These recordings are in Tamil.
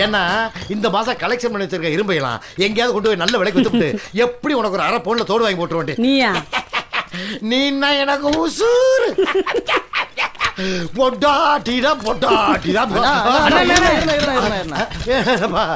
ஏன்னா இந்த மாசம் கலெக்ஷன் பண்ணி வச்சிருக்க இரும்பையெல்லாம் எங்கேயாவது கொண்டு போய் நல்ல விலைக்கு வித்துட்டு எப்படி உனக்கு ஒரு அரை பவுன்ல தோடு வாங்கி போட்டுருவேன் நீயா? நீன்னா எனக்கு உசூர் பொட்டாட்டிடா பொட்டாட்டிடா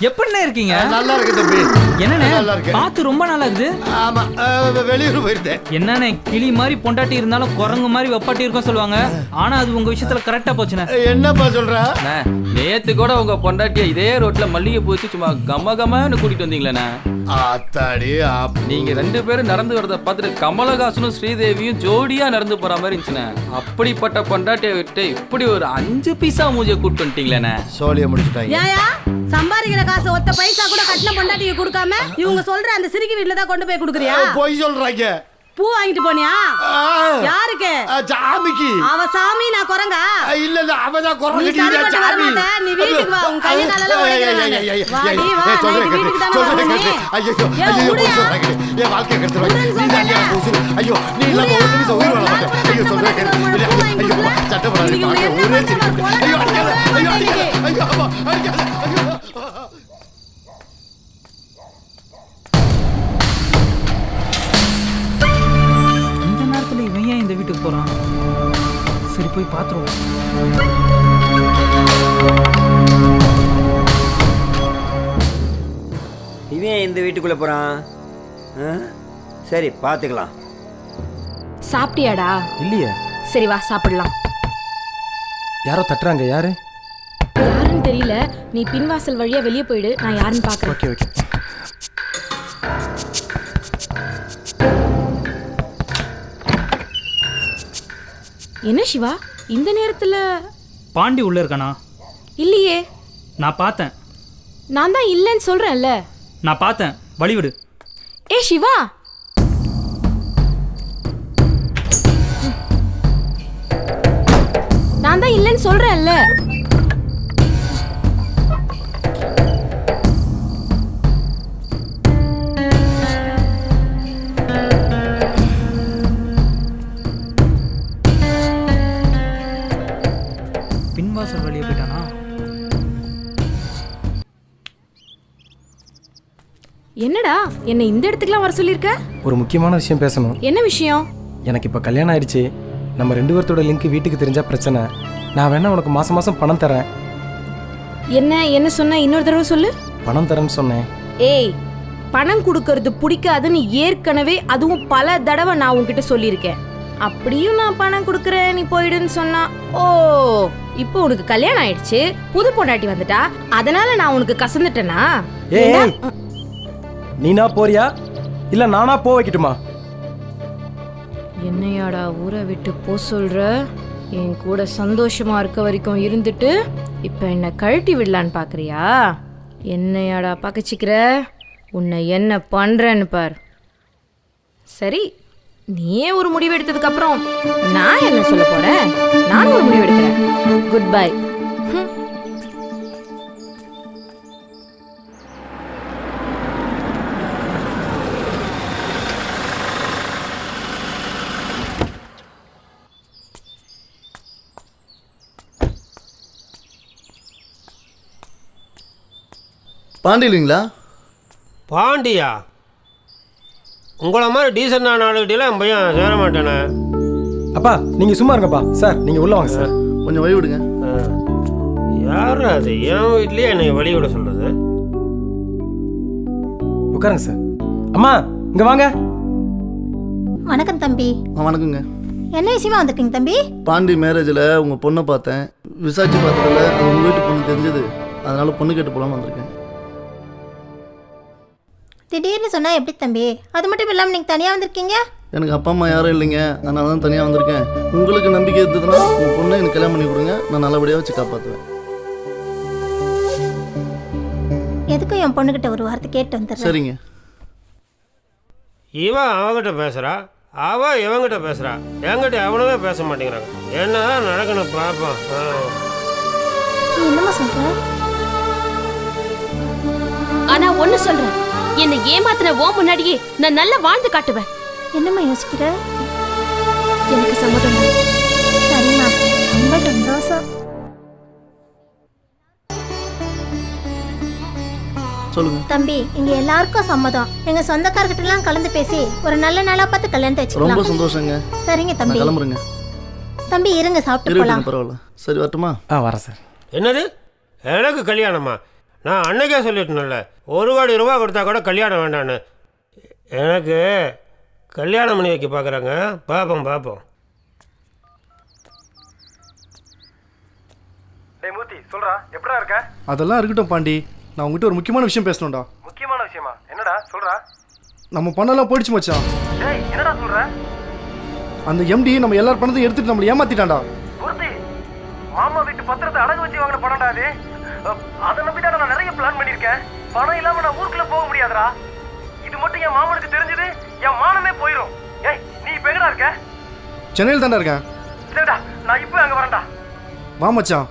எப்படிண்ணே இருக்கீங்க? நல்லா இருக்கு தம்பி. என்னண்ணே? நல்லா இருக்கு பார்த்து ரொம்ப ஆகுது ஆமா அஹ், வெளியூர் போயிருந்தேன். என்னண்ணே கிளி மாதிரி பொண்டாட்டி இருந்தாலும் குரங்கு மாதிரி வெப்பாட்டி இருக்கும் சொல்லுவாங்க. ஆனா அது உங்க விஷயத்துல கரெக்டா போச்சுண்ணே. என்னப்பா சொல்ற? அண்ணே, நேத்து கூட உங்க பொண்டாட்டிய இதே ரோட்ல மல்லிகை பூச்சி சும்மா கம கமன்னு கூட்டிட்டு வந்தீங்களேண்ணே. ஆத்தாடி. நீங்க ரெண்டு பேரும் நடந்து வரத பார்த்துட்டு கமலஹாசனும் ஸ்ரீதேவியும் ஜோடியா நடந்து போற மாதிரி இருந்துச்சுண்ணே. அப்படிப்பட்ட பொண்டாட்டியை விட்டு இப்படி ஒரு அஞ்சு பைசா மூஞ்சிய கூட்டு வந்துட்டீங்களேண்ணே. சோழியை முடிச்சுட்டாங்க. ஏயா சம்பாதிக்கிற காசு ஒத்த பைசா கூட கட்டின பொண்டாட்டிக்கு கொடுக்காம இவங்க சொல்ற அந்த சிறுகி வீட்டுல தான் கொண்டு போய் கொடுக்குறியா? பொய் சொல்றாங்க. பூ வாங்கிட்டு போனியா யாருக்கு சாமிக்கு அவ சாமி நான் குரங்கா இல்ல இல்ல அவதான் குரங்கு நீ சாமி மாட்ட. நீ வீட்டுக்கு வா. உன் நானு. ஐயா, வா, நீ வா. சொல்றேன் தானே சொல்றேன். ஐயோ, ஐயோ, சொல்றேன் வாழ்க்கையை கெடுத்துருவாங்க. உடுன்னு நீ தான். ஐயோ, நீ இல்லாம ஒரு நிமிஷம் உயிர் வாழ மாட்டேன். ஐயோ, சொல்றேன். ஐயோ, பார்க்க என்ன ஒரே சிரிப்பு. வீட்டுக்குள்ளே போகிறான் சரி பார்த்துக்கலாம் சாப்பிட்டியாடா? இல்லையே. சரி வா சாப்பிடலாம். யாரோ தட்டுறாங்க யாரு? யாருன்னு தெரியல. நீ பின்வாசல் வழியா வெளியே போயிடு. நான் யாருன்னு ஓகே ஓகே. என்ன சிவா? இந்த நேரத்துல பாண்டி உள்ள இருக்கானா? இல்லையே. நான் பார்த்தேன். நான் தான் இல்லைன்னு சொல்றேன்ல. நான் பார்த்தேன். வழிவிடு. ஏ சிவா. நான் தான் இல்லைன்னு சொல்றேன்ல. என்னை இந்த இடத்துக்குலாம் வர சொல்லியிருக்க? ஒரு முக்கியமான விஷயம் பேசணும். என்ன விஷயம்? எனக்கு இப்போ கல்யாணம் ஆயிடுச்சு. நம்ம ரெண்டு பேர்த்தோட லிங்க் வீட்டுக்கு தெரிஞ்சா பிரச்சனை. நான் வேணா உனக்கு மாசம் மாசம் பணம் தரேன். என்ன என்ன சொன்ன? இன்னொரு தடவை சொல்லு. பணம் தரேன்னு சொன்னேன். ஏய் பணம் கொடுக்கறது பிடிக்காதுன்னு ஏற்கனவே அதுவும் பல தடவை நான் உன்கிட்ட சொல்லியிருக்கேன். அப்படியும் நான் பணம் கொடுக்குறேன் நீ போயிடுன்னு சொன்னா. ஓ இப்போ உனக்கு கல்யாணம் ஆயிடுச்சு. புது பொண்டாட்டி வந்துட்டா. அதனால நான் உனக்கு கசந்துட்டேனா. நீனா போறியா? இல்ல நானா போ வைக்கட்டுமா? என்னையாடா ஊரை விட்டு போ சொல்ற? என் கூட சந்தோஷமா இருக்க வரைக்கும் இருந்துட்டு இப்போ என்ன கழட்டி விடலான்னு பாக்குறியா? என்னையாடா பக்கச்சிக்கிற உன்னை என்ன பண்றேன்னு பார். சரி நீயே ஒரு முடிவு எடுத்ததுக்கு அப்புறம் நான் என்ன சொல்ல போறேன் நானும் ஒரு முடிவு எடுக்கிறேன். குட் பை பாண்டி இல்லைங்களா பாண்டியா? உங்களை மாதிரி டீசெண்டான ஆளுகிட்டலாம் என் பையன் சேர மாட்டானே. அப்பா நீங்க சும்மா இருங்கப்பா. சார் நீங்க உள்ள வாங்க சார். கொஞ்சம் வழி விடுங்க. யார் அது? என் வீட்லயே என்னை வழி விட சொல்றது? உட்காருங்க சார். அம்மா இங்க வாங்க. வணக்கம் தம்பி. ஆ வணக்கங்க என்ன விஷயமா வந்திருக்கீங்க தம்பி? பாண்டி மேரேஜில் உங்கள் பொண்ணை பார்த்தேன். விசாரிச்சு பார்த்ததுல அது உங்கள் வீட்டு பொண்ணு தெரிஞ்சது. அதனால பொண்ணு கேட்டு போகலான்னு வந்திருக்கேன். திடீர்னு சொன்னா எப்படி தம்பி? அது மட்டும் இல்லாமல் நீங்கள் தனியாக வந்திருக்கீங்க? எனக்கு அப்பா அம்மா யாரும் இல்லைங்க. அதனால தான் தனியாக வந்திருக்கேன். உங்களுக்கு நம்பிக்கை இருந்ததுன்னா உங்கள் பொண்ணை எனக்கு கல்யாணம் பண்ணி கொடுங்க. நான் நல்லபடியாக வச்சு காப்பாற்றுவேன் எதுக்கும் என் பொண்ணுகிட்ட ஒரு வார்த்தை கேட்டு வந்துடுறேன். சரிங்க. இவன் அவகிட்ட பேசுறா. அவ இவங்கிட்ட பேசுறா. என்கிட்ட எவனுமே பேச மாட்டேங்கிறாங்க. என்னதான் நடக்கணும் பார்ப்போம். நீ என்னம்மா சொல்ற? ஆனா ஒண்ணு சொல்றேன். என்னை ஏமாத்தின ஓ முன்னாடியே நான் நல்லா வாழ்ந்து காட்டுவேன். என்னம்மா யோசிக்கிற? எனக்கு சம்மதம். சரிம்மா ரொம்ப சந்தோஷம். சொல்லுங்க. தம்பி இங்க எல்லாருக்கும் சம்மதம். எங்க சொந்தக்காரர்கிட்ட எல்லாம் கலந்து பேசி ஒரு நல்ல நாளா பார்த்து கல்யாணத்தை ரொம்ப வச்சுக்கலாம் சந்தோஷங்க. சரிங்க தம்பி. கிளம்புறேங்க. தம்பி இருங்க சாப்பிட்டு போலாம். பரவாயில்ல. சரி வரட்டுமா? ஆ வரேன் சார். என்னது? எனக்கு கல்யாணமா? நான் அன்னைக்கே சொல்லிட்டேன்ல ஒரு கோடி ரூபா கொடுத்தா கூட கல்யாணம் வேண்டான்னு. எனக்கு கல்யாணம் பண்ணி வைக்க பார்க்குறாங்க. பார்ப்போம் பார்ப்போம். மூர்த்தி சொல்றா எப்படா இருக்க? அதெல்லாம் இருக்கட்டும் பாண்டி. நான் உங்ககிட்ட ஒரு முக்கியமான விஷயம் பேசணும்டா. முக்கியமான விஷயமா? என்னடா சொல்றா. நம்ம பணம்லாம் போயிடுச்சு மச்சான். டேய் என்னடா சொல்ற? அந்த எம்டி நம்ம எல்லார் பணத்தையும் எடுத்துட்டு நம்மளை ஏமாத்திட்டான்டா. மூர்த்தி மாமா வீட்டு பத்திரத்தை அடகு வச்சு வாங்கின பணம்டா அது. அதை நம்பி நான் நிறைய பிளான் பண்ணியிருக்கேன் பணம் இல்லாம நான் ஊருக்குள்ள போக முடியாதுடா. இது மட்டும் என் மாமனுக்கு தெரிஞ்சது என் மானமே போயிடும் ஏய் நீ இப்ப எங்கடா இருக்க? சென்னையில் தான்டா இருக்கேன். சரிடா நான் இப்போ அங்க வரேன்டா. வா மச்சான்.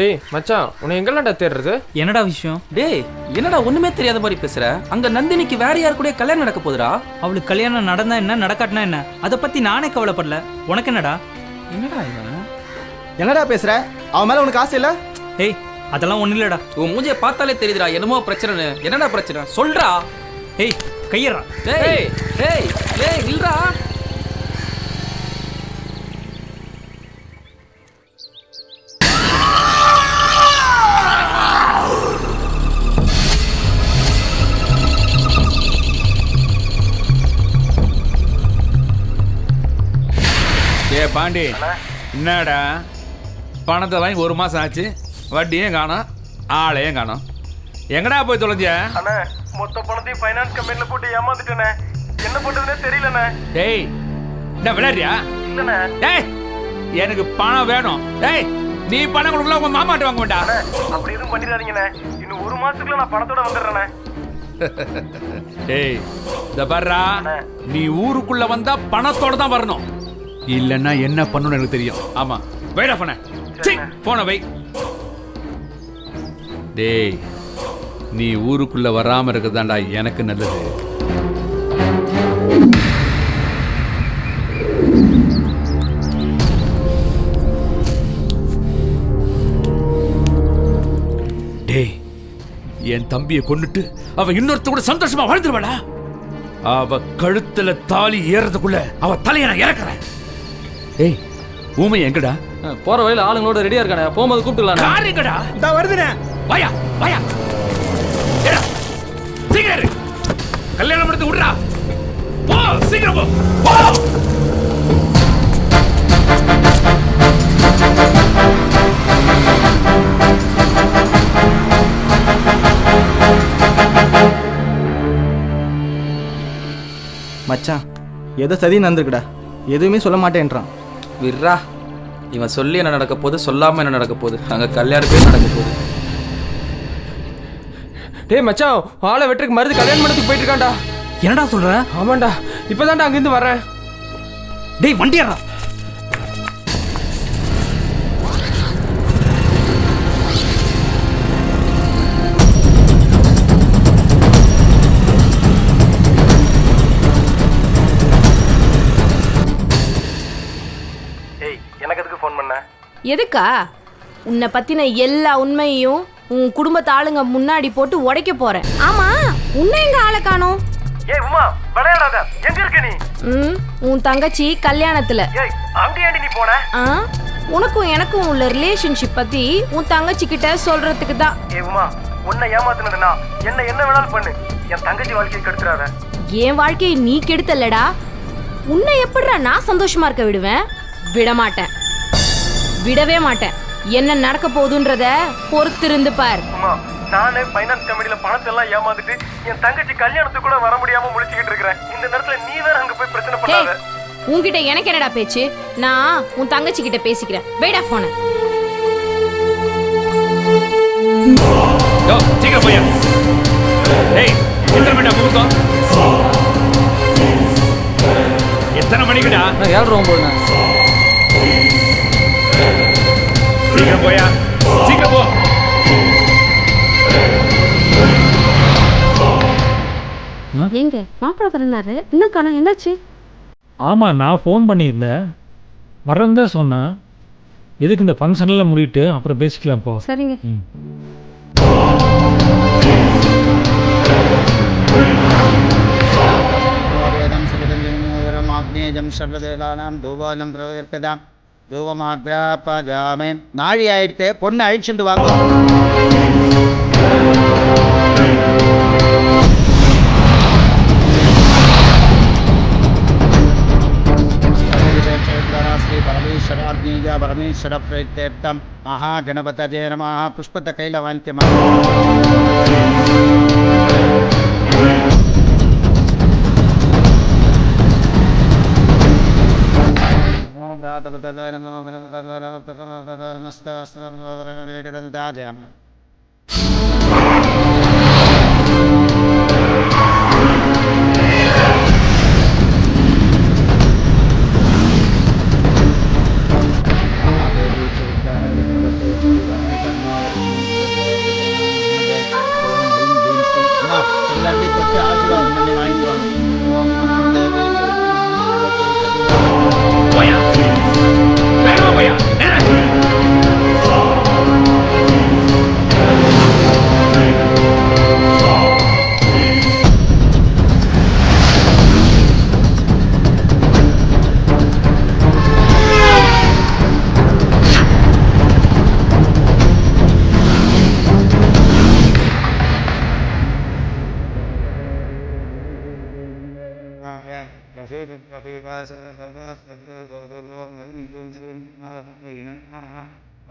டேய் மச்சான் உன்னை எங்கெல்லாம்டா தேடுறது? என்னடா விஷயம்? டேய் என்னடா ஒண்ணுமே தெரியாத மாதிரி பேசுற? அங்க நந்தினிக்கு வேற யார் கூட கல்யாணம் நடக்க போகுதுடா? அவளுக்கு கல்யாணம் நடந்தா என்ன நடக்காட்டினா என்ன? அதை பத்தி நானே கவலைப்படல. உனக்கு என்னடா? என்னடா இவன்? என்னடா பேசுற? அவன் மேல உனக்கு ஆசை இல்ல? ஏய் அதெல்லாம் ஒன்றும் இல்லடா. உன் மூஞ்சிய பார்த்தாலே தெரியுதுடா என்னமோ பிரச்சனை என்னடா பிரச்சனை? சொல்றா. ஏய் கையறா டேய் டேய் டேய் இல்லடா பாண்டி என்னடா? பணத்தை வாங்கி ஒரு மாசம் ஆச்சு. வட்டியும் காணோம் ஆளையும் காணோம். எங்கடா போய் தொலைஞ்ச? அண்ணா மொத்த பணத்தையும் ஃபைனான்ஸ் கம்பெனில போட்டு ஏமாந்துட்டேனே என்ன பண்றதுனே தெரியலண்ணே. டேய் என்ன விளையாடுறியா? இல்லண்ணே. டேய் எனக்கு பணம் வேணும். டேய் நீ பணம் கொடுக்கல உங்க மாமாட்ட வாங்க வேண்டாம். அப்படி எதுவும் பண்ணிடாதீங்கண்ணே. இன்னும் ஒரு மாசத்துக்குள்ள நான் பணத்தோட வந்துடுறேண்ணே. டேய் இந்த பாருடா. நீ ஊருக்குள்ள வந்தா பணத்தோட தான் வரணும். இல்லைன்னா என்ன பண்ணணும்னு எனக்கு தெரியும். ஆமா. வைடா போன போன வை. டேய் நீ ஊருக்குள்ள வராம இருக்குதாண்டா எனக்கு நல்லது. டேய் என் தம்பியை கொண்டுட்டு அவ இன்னொருத்த கூட சந்தோஷமா வாழ்ந்துருவாடா அவ கழுத்துல தாலி ஏறதுக்குள்ள அவ தலையை நான் இறக்குறேன். ஏய் ஊமை எங்கடா? போற வழியில ஆளுங்களோட ரெடியா இருக்கானே. போகும்போது கூப்பிட்டுலாம் யார் எங்கடா? இந்த வருதுண்ணே. வாயா வாயா. ஏடா சீக்கிரம். கல்யாணம் எடுத்து விடுறா. போ சீக்கிரம் போ. போ. மச்சான் ஏதோ சதி நடந்திருக்குடா எதுவுமே சொல்ல மாட்டேன்றான். விர்ரா இவன் சொல்லி என்ன நடக்க போகுது சொல்லாம என்ன நடக்க போகுது. அங்க கல்யாணமே நடக்க போகுது. டேய் மச்சான் ஆளை வெட்டுக்கு மருந்து கல்யாணம் பண்ணதுக்கு போயிட்டு இருக்கான்டா என்னடா சொல்ற? ஆமாண்டா இப்பதான்டா அங்கிருந்து வரேன் டேய் வண்டியறா எதுக்கா? உன்னை பத்தின எல்லா உண்மையையும் உன் குடும்பத்து ஆளுங்க முன்னாடி போட்டு உடைக்க போறேன். ஆமா உன்னை எங்க ஆளை காணோம்? ஏய் உமா விளையாடாத. எங்க இருக்க நீ? ம் உன் தங்கச்சி கல்யாணத்துல. ஏய் அங்க ஏண்டி நீ போன? ஆ உனக்கும் எனக்கும் உள்ள ரிலேஷன்ஷிப் பத்தி உன் தங்கச்சி கிட்ட சொல்றதுக்கு தான். ஏய் உமா உன்னை ஏமாத்துனதுனா என்ன என்ன வேணாலும் பண்ணு. என் தங்கச்சி வாழ்க்கையை கெடுத்துறாத. என் வாழ்க்கையை நீ கெடுத்தல்லடா. உன்னை எப்படிடா நான் சந்தோஷமா இருக்க விடுவேன்? விட மாட்டேன் விடவே மாட்டேன். என்ன நடக்க போகுதுன்றத பொறுத்திருந்து பார். உமா நானே ஃபைனான்ஸ் கம்பெனில பணத்தை எல்லாம் ஏமாந்துட்டு என் தங்கச்சி கல்யாணத்துக்கு கூட வர முடியாம முழிச்சுக்கிட்டு இருக்கிறேன். இந்த நேரத்துல நீ வேற அங்க போய் பிரச்சனை பண்ணாத. உன்கிட்ட எனக்கு என்னடா பேச்சு? நான் உன் தங்கச்சி கிட்ட பேசிக்கிறேன். வேடா போன சீக்கிரம் போயா டேய் எத்தனை மணிடா முகூர்த்தம் எத்தனை மணிக்குடா? நான் ஏழரை ஒன்பதுண்ணே. சீக்கிரம் போயா சீக்கிரம் போ எங்க மாப்பிள்ள பிறந்தாரு இன்னும் காலம் என்னாச்சு ஆமாம் நான் ஃபோன் பண்ணியிருந்தேன் வரேன்னு தான் சொன்னேன் எதுக்கு இந்த ஃபங்க்ஷன்லாம் முடிவிட்டு அப்புறம் பேசிக்கலாம் இப்போ சரிங்க ம் நாழி ஆயிடுத்து பொண்ணு அழிச்சுட்டு வாங்க ஸ்ரீ பரமேஸ்வர பிரேத்தேப்தம் மகாகணபதே நம புஷ்பத்த கையில வாங்கிக்கமா Raja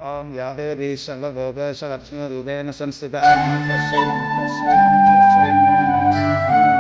Om Yahweh Shalavoga Shalatna Rudena Sanstita Amashin Sanstita